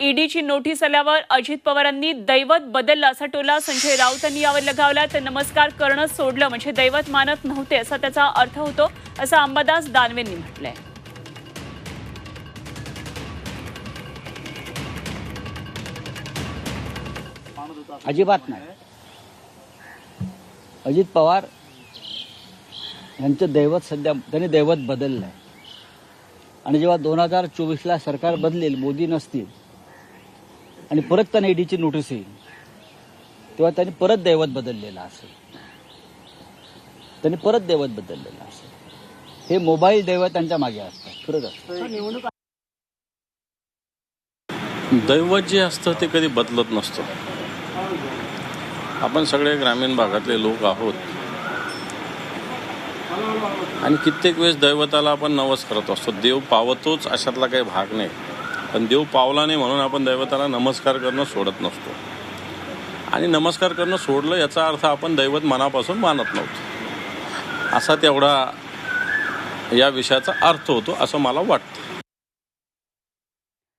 ईडीची notice आल्यावर अजित पवारांनी दैवत बदललं असा टोला संजय राऊतांनी यावर लगावला. तर नमस्कार करणं सोडलं म्हणजे दैवत मानत नव्हते असा त्याचा अर्थ होतो असं अंबादास दानवेंनी म्हटलंय. अजिबात नाही. अजित पवार यांचं दैवत सध्या त्यांनी दैवत बदललं आहे आणि जेव्हा दोन हजार चोवीसला सरकार बदलेल मोदी नसतील आणि परत त्यांना ईडीची नोटीस येईल. तेव्हा त्यांनी परत दैवत बदललेलं असेल. त्यांनी परत दैवत बदललेलं असेल. हे मोबाईल दैवत त्यांच्या मागे असतात. खरंच असतं दैवत जे असतं ते कधी बदलत नसतं. आपण सगळे ग्रामीण भागातले लोक आहोत. आणि कित्येक वेळेस दैवताला आपण नवस करत असतो. देव पावतोच अशातला काही भाग नाही. पण देव पावला नाही म्हणून आपण दैवताला नमस्कार करणं सोडत नसतो. आणि नमस्कार करणं सोडलं याचा अर्थ आपण दैवत मनापासून मानत नव्हतो. असा तेवढा या विषयाचा अर्थ होतो असं मला वाटतं.